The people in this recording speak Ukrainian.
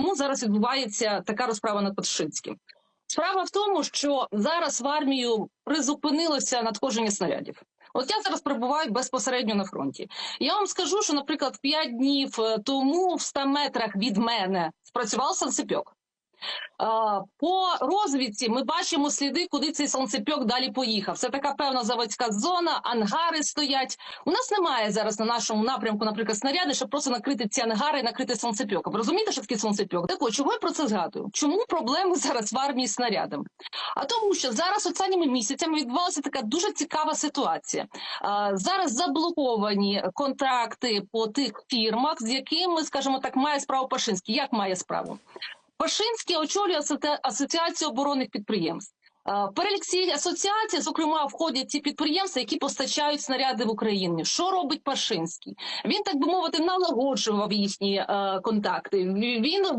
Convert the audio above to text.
Чому зараз відбувається така розправа над Пашинським? Справа в тому, що зараз в армію призупинилося надходження снарядів. От я зараз перебуваю безпосередньо на фронті. Я вам скажу, що, наприклад, 5 днів е, тому в 100 метрах від мене спрацював санцепьок. По розвідці ми бачимо сліди, куди цей санцепьок далі поїхав. Це така певна заводська зона, ангари стоять. У нас немає зараз на нашому напрямку, наприклад, снаряди, щоб просто накрити ці ангари і накрити санцепьоком. Ви Розумієте, що таке санцепьок? Так от, чого я про це згадую? Чому проблеми зараз в армії з снарядами? А тому, що зараз останніми місяцями відбувалася така дуже цікава ситуація. Зараз заблоковані контракти по тих фірмах, з якими, скажімо так, має справу Пашинський. Як має справу? Пашинський очолює асоці- асоціацію оборонних підприємств. Е, перелік цієї асоціації, зокрема, входять ті підприємства, які постачають снаряди в Україні. Що робить Пашинський? Він так би мовити налагоджував їхні е, контакти. Він вирішував